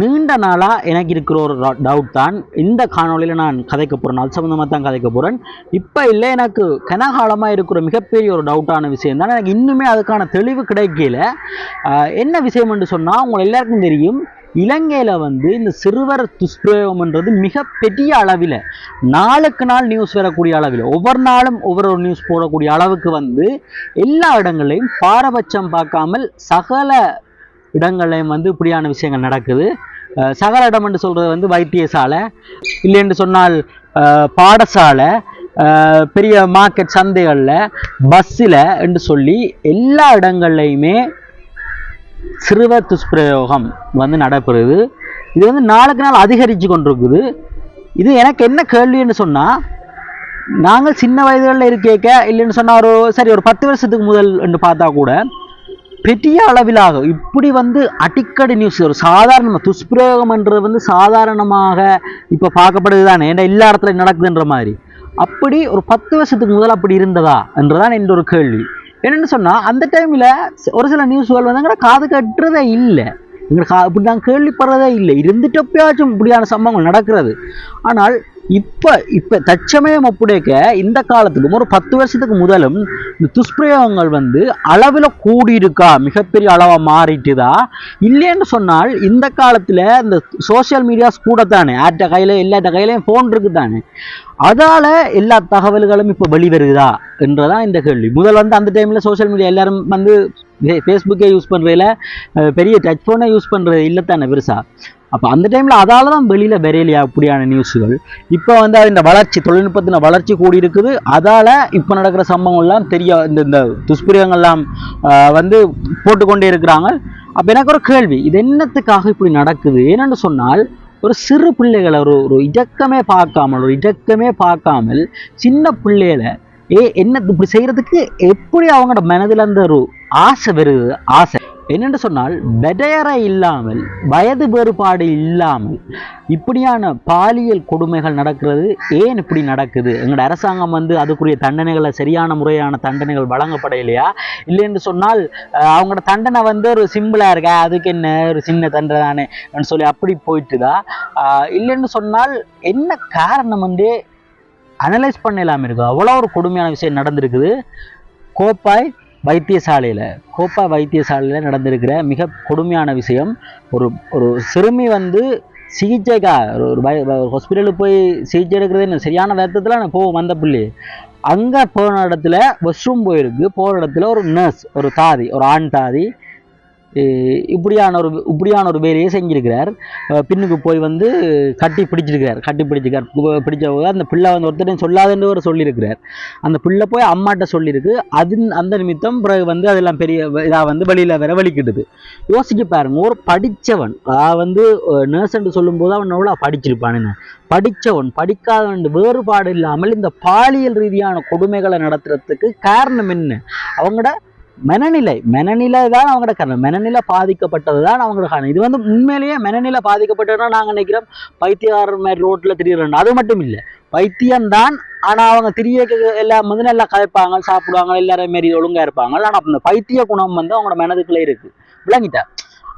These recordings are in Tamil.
நீண்ட நாளாக எனக்கு இருக்கிற ஒரு டவுட் தான். இந்த காணொளியில் நான் கதைக்க போகிறேன் அது சம்மந்தமாக தான் கதைக்க போகிறேன் இப்போ இல்லை எனக்கு கனகாலமாக இருக்கிற மிகப்பெரிய ஒரு டவுட்டான விஷயம் தான். எனக்கு இன்னுமே அதுக்கான தெளிவு கிடைக்கல. என்ன விஷயம் என்று சொன்னால் உங்களை எல்லாருக்கும் தெரியும். இலங்கையில் வந்து இந்த சிறுவர் துஷ்பிரயோகம்ன்றது மிகப்பெரிய அளவில் நாளுக்கு நாள் நியூஸ் வரக்கூடிய அளவில் ஒவ்வொரு நாளும் ஒவ்வொரு நியூஸ் போடக்கூடிய அளவுக்கு வந்து எல்லா இடங்களையும் பாரபட்சம் பார்க்காமல் சகல இடங்கள்லையும் வந்து இப்படியான விஷயங்கள் நடக்குது. சகல இடம் என்று சொல்கிறது வந்து வைத்தியசாலை. இல்லைன்னு சொன்னால் பாடசாலை பெரிய மார்க்கெட் சந்தைகளில் பஸ்ஸில் என்று சொல்லி எல்லா இடங்கள்லையுமே சிறுவர் துஷ்பிரயோகம் வந்து நடைபெறுது. இது வந்து நாளுக்கு நாள் அதிகரித்து கொண்டிருக்குது. இது எனக்கு என்ன கேள்வின்னு சொன்னால் நாங்கள் சின்ன வயதுகளில் இருக்கேக்க இல்லைன்னு சொன்னால் ஒரு சரி ஒரு பத்து வருஷத்துக்கு முதல் என்று பார்த்தா கூட பெரிய அளவிலாக இப்படி வந்து அடிக்கடி நியூஸ் ஒரு சாதாரண துஷ்பிரயோகம்ன்றது வந்து சாதாரணமாக இப்போ பார்க்கப்படுது தானே ஏன்னா எல்லா இடத்துல நடக்குதுன்ற மாதிரி. அப்படி ஒரு பத்து வருஷத்துக்கு முதல் அப்படி இருந்ததா என்றுதான் என்ற ஒரு கேள்வி. என்னென்னு சொன்னால் அந்த டைமில் ஒரு சில நியூஸ்கள் வந்து காது கட்டுறதே இல்லை. எங்களுக்கு அப்படி நாங்கள் கேள்விப்படுறதே இல்லை. இருந்துட்டப்பயாச்சும் இப்படியான சம்பவங்கள் நடக்கிறது. ஆனால் இப்போ இப்போ தற்சமயம் ஒப்புடைக்க இந்த காலத்துக்கும் ஒரு பத்து வருஷத்துக்கு முதலும் இந்த துஷ்பிரயோகங்கள் வந்து அளவில் கூடியிருக்கா? மிகப்பெரிய அளவாக மாறிட்டுதா? இல்லைன்னு சொன்னால் இந்த காலத்தில் இந்த சோஷியல் மீடியாஸ் கூட தானே யார்கிட்ட கையில் எல்லாட்ட கையிலையும் ஃபோன் இருக்குது தானே அதால் எல்லா தகவல்களும் இப்போ வெளிவருதா? என்றதான் இந்த கேள்வி. முதல் வந்து அந்த டைமில் சோஷியல் மீடியா எல்லாரும் வந்து ஃபேஸ்புக்கே யூஸ் பண்ணுறதில்ல பெரிய டச் ஃபோனை யூஸ் பண்ணுறது இல்லை தானே பெருசாக அப்போ அந்த டைமில் அதால் தான் வெளியில் வரையிலையா அப்படியான நியூஸுகள் இப்போ வந்து இந்த வளர்ச்சி தொழில்நுட்பத்தின வளர்ச்சி கூடி இருக்குது அதால் இப்போ நடக்கிற சம்பவங்கள்லாம் தெரிய இந்த இந்த துஷ்பிரயோகங்கள்லாம் வந்து போட்டுக்கொண்டே இருக்கிறாங்க. அப்போ எனக்கு ஒரு கேள்வி இது என்னத்துக்காக இப்படி நடக்குது? ஏனென்று சொன்னால் ஒரு சிறு பிள்ளைகளை ஒரு ஒரு இடக்கமே பார்க்காமல் ஒரு இடக்கமே பார்க்காமல் சின்ன பிள்ளைகளை ஏ என்ன இப்படி செய்யறதுக்கு எப்படி அவங்களோட மனதில் அந்த ஒரு ஆசை வருது? ஆசை. என்னென்று சொன்னால் வெடையறை இல்லாமல் வயது வேறுபாடு இல்லாமல் இப்படியான பாலியல் கொடுமைகள் நடக்கிறது. ஏன் இப்படி நடக்குது? எங்களோட அரசாங்கம் வந்து அதுக்குரிய தண்டனைகளை சரியான முறையான தண்டனைகள் வழங்கப்படலையா இல்லைன்னு சொன்னால் அவங்களோட தண்டனை வந்து ஒரு சிம்பிளாக இருக்கா? அதுக்கு என்ன ஒரு சின்ன தண்டனை தானே? சொல்லி அப்படி போயிட்டுதா? இல்லைன்னு சொன்னால் என்ன காரணம் வந்து அனலைஸ் பண்ண இல்லாமல் இருக்கும். அவ்வளோ ஒரு கொடுமையான விஷயம் நடந்திருக்குது. கோப்பாய் வைத்தியசாலையில் கோப்பாய் வைத்தியசாலையில் நடந்திருக்கிற மிக கொடுமையான விஷயம். ஒரு ஒரு சிறுமி வந்து சிகிச்சைக்கா ஒரு ஒரு ஹாஸ்பிட்டலுக்கு போய் சிகிச்சை எடுக்கிறது என்ன? சரியான வருத்தத்தில் நான் போ வந்த புள்ளி. அங்கே போன இடத்துல வாஷ்ரூம் போயிருக்கு. போகிற இடத்துல ஒரு நர்ஸ் ஒரு தாதி ஒரு ஆண் தாதி இப்படியான ஒரு இப்படியான ஒரு வேலையை செஞ்சிருக்கிறார். பின்னுக்கு போய் வந்து கட்டி பிடிச்சிருக்கிறார். கட்டி பிடிச்சிருக்கார் பிடிச்ச போது அந்த பிள்ளை வந்து ஒருத்தரையும் சொல்லாதுன்னு ஒரு சொல்லியிருக்கிறார். அந்த பிள்ளை போய் அம்மாட்ட சொல்லியிருக்கு. அது அந்த நிமித்தம் பிறகு வந்து அதெல்லாம் பெரிய இதாக வந்து வெளியில் வேற வலிக்கிட்டுது யோசிச்சு பாருங்க ஒரு படித்தவன் அதாவது வந்து நர்ஸ்ன்னு சொல்லும்போது அவன் எவ்வளோ படிச்சிருப்பானுன்னு. படித்தவன் படிக்காதவன் வேறுபாடு இல்லாமல் இந்த பாலியல் ரீதியான கொடுமைகளை நடத்துறதுக்கு காரணம் என்ன? அவங்களோட மனநிலை. மனநிலை தான் அவங்களோட காரணம் மனநிலை பாதிக்கப்பட்டது தான் அவங்களோட காரணம் இது வந்து உண்மையிலேயே மனநிலை பாதிக்கப்பட்டதுன்னா நாங்கள் நினைக்கிறோம் பைத்தியக்காரர் மாதிரி ரோட்டில் திரியிறோம் அது மட்டும் இல்லை. பைத்தியம்தான் ஆனால் அவங்க திரிய எல்லாம் வந்து நல்லா கதைப்பாங்க சாப்பிடுவாங்க எல்லாரும் மாரி ஒழுங்காக இருப்பாங்க. ஆனால் அந்த பைத்திய குணம் வந்து அவங்களோட மனதுக்குள்ளே இருக்குது விளங்கிட்டா?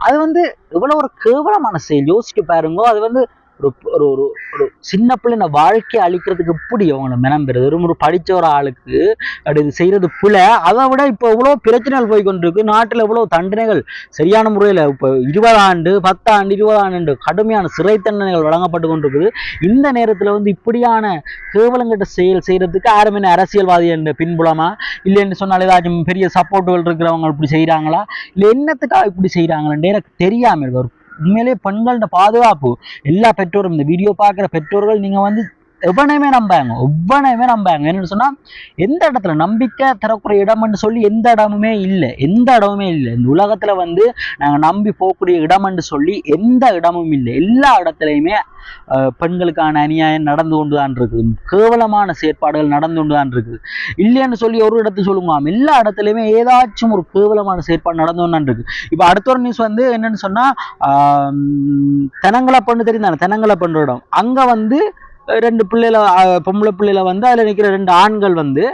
அது வந்து எவ்வளோ ஒரு கேவலமான செயல். யோசிச்சு பாருங்க அது வந்து ஒரு ஒரு ஒரு ஒரு சின்ன பிள்ளைன வாழ்க்கையை அழிக்கிறதுக்கு எப்படி அவங்களை மனம் ஒரு ஒரு படித்த ஒரு ஆளுக்கு அப்படி இது செய்கிறது பிள்ளை அதை விட இப்போ இவ்வளோ பிரச்சனைகள் போய் கொண்டிருக்கு நாட்டில் இவ்வளோ தண்டனைகள் சரியான முறையில் இப்போ இருபது ஆண்டு பத்தாண்டு இருபது ஆண்டு கடுமையான சிறை தண்டனைகள் வழங்கப்பட்டு கொண்டிருக்குது. இந்த நேரத்தில் வந்து இப்படியான கேவலங்கிட்ட செயல் செய்கிறதுக்கு யாருமே அரசியல்வாதி என்ற பின்புலமா? இல்லைன்னு சொன்னால் ஏதாச்சும் பெரிய சப்போர்ட்டுகள் இருக்கிறவங்க இப்படி செய்கிறாங்களா இல்லை என்னத்துக்காக இப்படி செய்கிறாங்கன்னு எனக்கு தெரியாமல் இருக்கு ஒரு உண்மையிலேயே பெண்களோட பாதுகாப்பு. எல்லா பெற்றோரும் இந்த வீடியோ பார்க்குற பெற்றோர்கள் நீங்கள் வந்து எவனையுமே நம்பாங்க எவனையுமே நம்பாங்க. என்னன்னு சொன்னால் எந்த இடத்துல நம்பிக்கை தரக்கூடிய இடம்னு சொல்லி எந்த இடமுமே இல்லை எந்த இடமுமே இல்லை. இந்த உலகத்தில் வந்து நாங்கள் நம்பி போகக்கூடிய இடம்னு சொல்லி எந்த இடமும் இல்லை. எல்லா இடத்துலையுமே பெண்களுக்கான அநியாயம் நடந்து கொண்டு தான் இருக்குது. கேவலமான செயற்பாடுகள் நடந்து கொண்டு தான் இருக்குது. இல்லைன்னு சொல்லி ஒரு இடத்துல சொல்லுங்களாம் எல்லா இடத்துலையுமே ஏதாச்சும் ஒரு கேவலமான செயற்பாடு நடந்து கொண்டு இருக்கு இப்போ அடுத்த ஒரு நியூஸ் வந்து என்னன்னு சொன்னால் தெனங்களை பண்ணு தெரியும் தானே தெனங்கலை பண்ணுற இடம். அங்கே வந்து ரெண்டு பிள்ளைல பொம்பளை பிள்ளைல வந்து அதில் நிற்கிற ரெண்டு ஆண்கள் வந்து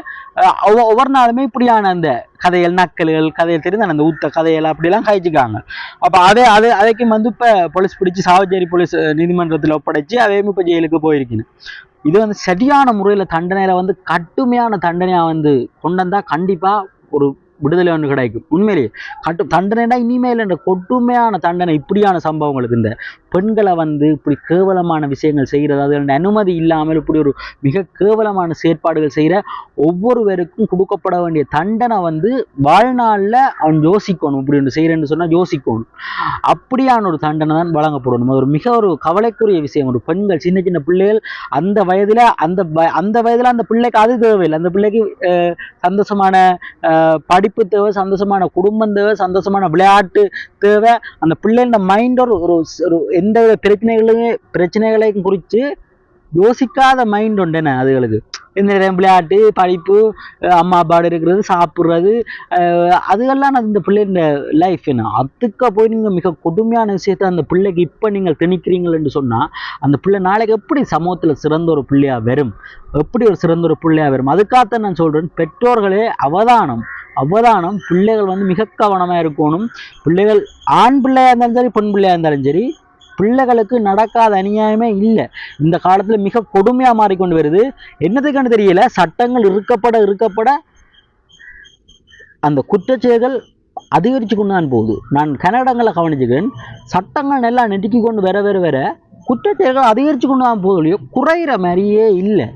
ஒவ்வொரு நாளுமே இப்படியான அந்த கதைகள் நக்கல்கள் கதைகள் தெரிந்து அந்த ஊத்த கதைகள் அப்படிலாம் காய்ச்சிக்காங்க. அப்போ அதே அதே அதைக்கும் வந்து இப்போ போலீஸ் பிடிச்சி சாவச்சேரி போலீஸ் நீதிமன்றத்தில் ஒப்படைச்சு அதையும் இப்போ ஜெயிலுக்கு போயிருக்கணும் இது வந்து சரியான முறையில் தண்டனையில் வந்து கடுமையான தண்டனையாக வந்து கொண்டு வந்தால் கண்டிப்பாக ஒரு விடுதலை ஒன்று கிடைக்கும். உண்மையிலேயே கட்டு தண்டனைனா இனிமேல் என்ற கொடுமையான தண்டனை இப்படியான சம்பவங்களுக்கு இந்த பெண்களை வந்து இப்படி கேவலமான விஷயங்கள் செய்கிறது அது அனுமதி இல்லாமல் இப்படி ஒரு மிக கேவலமான செயற்பாடுகள் செய்கிற ஒவ்வொருவருக்கும் கொடுக்கப்பட வேண்டிய தண்டனை வந்து வாழ்நாளில் அவன் யோசிக்கணும் இப்படி ஒன்று செய்கிறேன்னு சொன்னால் யோசிக்கணும். அப்படியான ஒரு தண்டனை தான் வழங்கப்படணும். அது ஒரு மிக ஒரு கவலைக்குரிய விஷயம். ஒரு பெண்கள் சின்ன சின்ன பிள்ளைகள் அந்த வயதில் அந்த அந்த வயதில் அந்த பிள்ளைக்கு அது தேவையில்லை. அந்த பிள்ளைக்கு சந்தோஷமான அஹ், படிப்பு தேவை சந்தோஷமான குடும்பம் தேவை சந்தோஷமான விளையாட்டு தேவை. அந்த பிள்ளைகளோட மைண்ட் ஒரு ஒரு எந்த வித பிரச்சனைகளையும் பிரச்சனைகளையும் குறித்து யோசிக்காத மைண்ட் உண்டு என்ன அதுகளுக்கு. இந்த விளையாட்டு படிப்பு அம்மா அப்பாடு இருக்கிறது சாப்பிட்றது அதுகெல்லாம் இந்த பிள்ளைங்க லைஃப் என்ன? அதுக்கு போய் நீங்கள் மிக கொடுமையான விஷயத்த அந்த பிள்ளைக்கு இப்போ நீங்கள் திணிக்கிறீங்களேன்னு சொன்னால் அந்த பிள்ளை நாளைக்கு எப்படி சமூகத்தில் சிறந்த ஒரு பிள்ளையாக வரும்? எப்படி ஒரு சிறந்த ஒரு பிள்ளையாக வரும்? அதுக்காகத்தான் நான் சொல்கிறேன் பெற்றோர்களே அவதானம். அவதானம் பிள்ளைகள் வந்து மிக கவனமாக இருக்கணும். பிள்ளைகள் ஆண் பிள்ளையாக இருந்தாலும் சரி பெண் பிள்ளையாக இருந்தாலும் சரி பிள்ளைகளுக்கு நடக்காத அநியாயமே இல்லை. இந்த காலத்தில் மிக கொடுமையாக மாறிக்கொண்டு வருது. என்னதுக்குன்னு தெரியல. சட்டங்கள் இருக்கப்பட இருக்கப்பட அந்த குற்றச்செயல்கள் அதிகரித்து கொண்டு தான் போகுது. நான் கன்னடங்களை கவனிச்சுக்கிறேன். சட்டங்கள் நல்லா நெருக்கி கொண்டு வர வர வர குற்றச்செயல்கள் அதிகரித்து கொண்டு தான் போகுது குறையிற மாதிரியே இல்லை.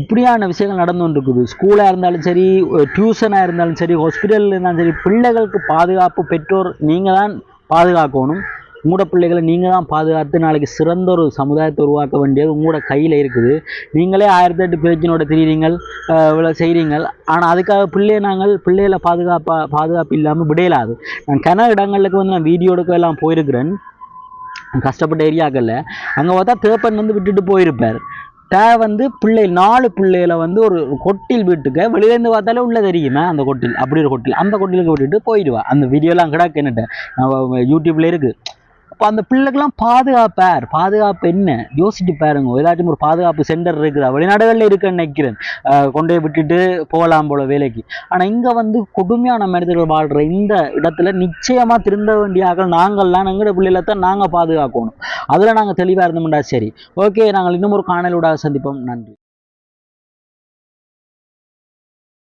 இப்படியான விஷயங்கள் நடந்து கொண்டு இருக்குது ஸ்கூலாக இருந்தாலும் சரி டியூஷனாக இருந்தாலும் சரி ஹாஸ்பிட்டலில் இருந்தாலும் சரி பிள்ளைகளுக்கு பாதுகாப்பு பெற்றோர் நீங்கள் தான் பாதுகாக்கணும். உங்களோட பிள்ளைகளை நீங்கள் தான் பாதுகாத்து நாளைக்கு சிறந்த ஒரு சமுதாயத்தை உருவாக்க வேண்டியது உங்களோட கையில் இருக்குது. நீங்களே ஆயிரத்தி எட்டு பிரச்சனையோட திரியுறீங்கள் இவ்வளோ செய்கிறீங்கள் ஆனால் அதுக்காக பிள்ளையை நாங்கள் பிள்ளைகளை பாதுகாப்பாக பாதுகாப்பு இல்லாமல் விடையலாது. நான் கன இடங்களுக்கு வந்து நான் வீடியோ எடுக்க எல்லாம் போயிருக்கிறேன். கஷ்டப்பட்ட ஏரியாக்களில் அங்கே பார்த்தா தேப்பன் வந்து விட்டுட்டு போயிருப்பார். தே வந்து பிள்ளை நாலு பிள்ளைகளை வந்து ஒரு கொட்டில் வீட்டுக்கு வெளியிலேருந்து பார்த்தாலே உள்ளே தெரியுமே அந்த கொட்டில். அப்படி ஒரு கொட்டில். அந்த கொட்டிலுக்கு விட்டுட்டு போயிடுவா. அந்த வீடியோலாம் கிடக்கு என்னட்ட. நம்ம யூடியூப்ல இருக்கு. அந்த பிள்ளைக்கெல்லாம் பாதுகாப்பார் பாதுகாப்பு என்ன? யோசிச்சு பாருங்க. ஏதாச்சும் ஒரு பாதுகாப்பு சென்டர் இருக்குதா. வெளிநாடுகளில் இருக்குன்னு நினைக்கிறேன். கொண்டு போய் விட்டுட்டு போகலாம் போல வேலைக்கு. ஆனால் இங்கே வந்து கொடுமையான மனிதர்கள் வாழ்கிற இந்த இடத்துல நிச்சயமாக திருந்த வேண்டிய ஆக்கள் நாங்கள்லாம் எங்களோட பிள்ளைகளை தான் நாங்கள் பாதுகாக்கணும். அதில் நாங்கள் தெளிவாக இருந்தோம்டா. சரி. ஓகே. நாங்கள் இன்னும் ஒரு காணலோட சந்திப்போம். நன்றி.